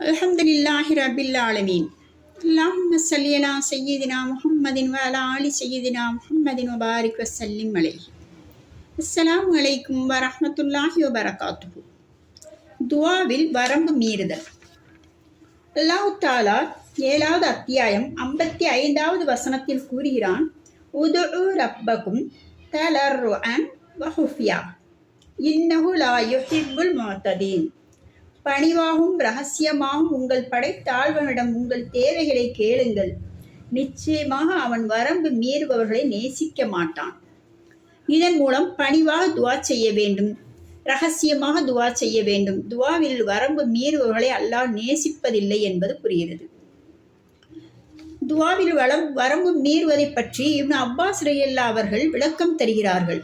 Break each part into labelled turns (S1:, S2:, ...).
S1: அல்ஹம்துலில்லாஹி ரபில் ஆலமீன். அல்லாஹும் சல்லியலா செய்யதினா முஹம்மதின் வலா ஆலி செய்யதினா முஹம்மதின் வபாரிக் வசல்லிம் அலைஹி. அஸ்லாம் வலைக்கும் வரமத்துல்லாஹி வபரகாத்து துவாவில் வரம்பு மீறுதல். அல்லாஹு தாலா ஏழாவது அத்தியாயம் ஐம்பத்தி ஐந்தாவது வசனத்தில் கூறுகிறான் உதுஉ ரப்பகும் தலர்ருஅன் வஹுஃபியா. இன்னஹு லா பணிவாகவும் ரகசியமாகவும் உங்கள் படைத்தாழ்வனிடம் உங்கள் தேவைகளை கேளுங்கள். நிச்சயமாக அவன் வரம்பு மீறுபவர்களை நேசிக்க மாட்டான். இதன் மூலம் பணிவாக துவா செய்ய வேண்டும். ரகசியமாக துவா செய்ய வேண்டும். துவாவில் வரம்பு மீறுபவர்களை அல்லாஹ் நேசிப்பதில்லை என்பது புரிகிறது. துவாவில் வளம் வரம்பு மீறுவதை பற்றி இவன் அப்பாஸ் ரயல்லா அவர்கள் விளக்கம் தருகிறார்கள்.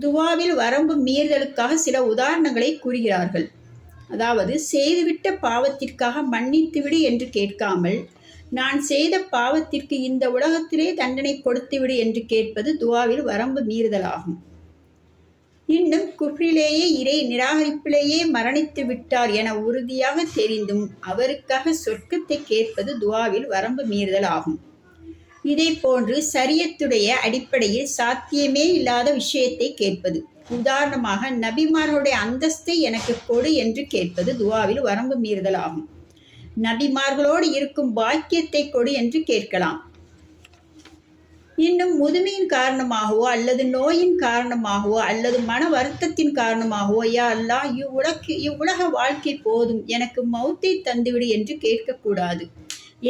S1: துவாவில் வரம்பு மீறுதலுக்காக சில உதாரணங்களை கூறுகிறார்கள். அதாவது செய்துவிட்ட பாவத்திற்காக மன்னித்துவிடு என்று கேட்காமல் நான் செய்த பாவத்திற்கு இந்த உலகத்திலே தண்டனை கொடுத்துவிடு என்று கேட்பது துவாவில் வரம்பு மீறுதலாகும். இன்னும் குஃப்ரிலேயே இறை நிராகரிப்பிலேயே மரணித்து விட்டார் என உறுதியாக தெரிந்தும் அவருக்காக சொர்க்கத்தை கேட்பது துவாவில் வரம்பு மீறுதல் ஆகும் இதே போன்று சரியத்துடைய அடிப்படையில் சாத்தியமே இல்லாத விஷயத்தை கேட்பது. உதாரணமாக நபிமார்களுடைய அந்தஸ்தை எனக்கு கொடு என்று கேட்பது துவாவில் வரம்பு மீறுதல் ஆகும். நபிமார்களோடு இருக்கும் பாக்கியத்தை கொடு என்று கேட்கலாம். இன்னும் முதுமையின் காரணமாகவோ அல்லது நோயின் காரணமாகவோ அல்லது மன வருத்தத்தின் காரணமாகவோ யா அல்லா இவ்வுலக்கு இவ்வுலக வாழ்க்கை போதும் எனக்கு மௌத்தை தந்துவிடு என்று கேட்கக்கூடாது.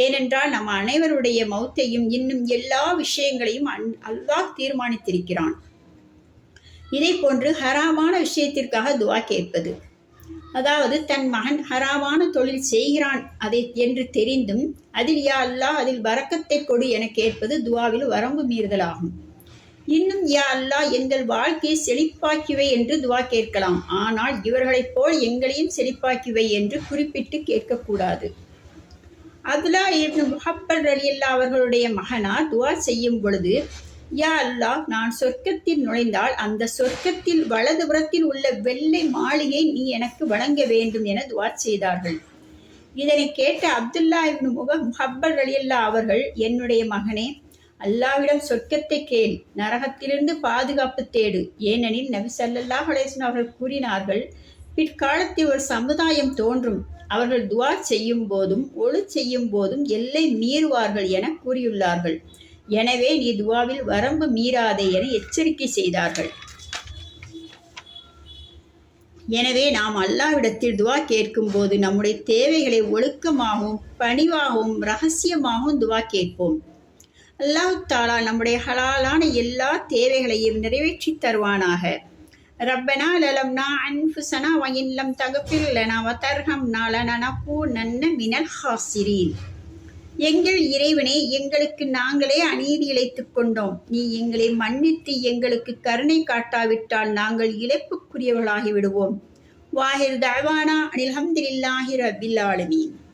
S1: ஏனென்றால் நம் அனைவருடைய மௌத்தையும் இன்னும் எல்லா விஷயங்களையும் அல்லாஹ் தீர்மானித்திருக்கிறான். இதே போன்று ஹராமான விஷயத்திற்காக துவா கேட்பது. அதாவது தன் மகன் ஹராமான தொழில் செய்கிறான் அதை என்று தெரிந்தும் அதில் யா அல்லா அதில் வரக்கத்தை கொடு என கேட்பது துவாவில் வரம்பு மீறுதலாகும். இன்னும் யா அல்லா எங்கள் வாழ்க்கையை செழிப்பாக்கிவை என்று துவா கேட்கலாம். ஆனால் இவர்களைப் போல் எங்களையும் செழிப்பாக்கிவை என்று குறிப்பிட்டு கேட்கக்கூடாது. அதுலா இப்னு முஹப்பல் அலியல்லா அவர்களுடைய மகனா துவா செய்யும் பொழுது யா அல்லாஹ் நான் சொர்க்கத்தில் நுழைந்தால் அந்த சொர்க்கத்தில் வலது புறத்தில் உள்ள வெள்ளை மாளிகை நீ எனக்கு வழங்க வேண்டும் என துவா செய்தார்கள். இதனை கேட்ட அப்துல்லா இப்னு முக முஹப்பல் அலியல்லா அவர்கள் என்னுடைய மகனே அல்லாவிடம் சொர்க்கத்தை கேள் நரகத்திலிருந்து பாதுகாப்பு தேடு. ஏனெனில் நபி சல்லல்லா ஹலேசன் அவர்கள் கூறினார்கள் பிற்காலத்தில் ஒரு சமுதாயம் தோன்றும். அவர்கள் துவா செய்யும் போதும் ஒழு செய்யும் போதும் எல்லை மீறுவார்கள் என கூறியுள்ளார்கள். எனவே நீ துவாவில் வரம்பு மீறாதே என எச்சரிக்கை செய்தார்கள். எனவே நாம் அல்லாவிடத்தில் துவா கேட்கும்போது நம்முடைய தேவைகளை ஒழுக்கமாகவும் பணிவாகவும் ரகசியமாகவும் துவா கேட்போம். அல்லாஹ் தாலா நம்முடைய ஹலாலான எல்லா தேவைகளையும் நிறைவேற்றி தருவானாக. ரப்பனா லலம்னா அன்ஃபுசனா வயின்லம் தகப்பில் லனா வதர்ஹம் நாலனா பூ நன்ன மினல் ஹாசிரீன். எங்கள் இறைவனே எங்களுக்கு நாங்களே அநீதி இழைத்துக் கொண்டோம். நீ எங்களை மன்னித்து எங்களுக்கு கருணை காட்டாவிட்டால் நாங்கள் இழப்புக்குரியவர்களாகி விடுவோம். வாஹிர் தவானா அனில் ஹம்தில்லாஹி ரபில் ஆலமீன்.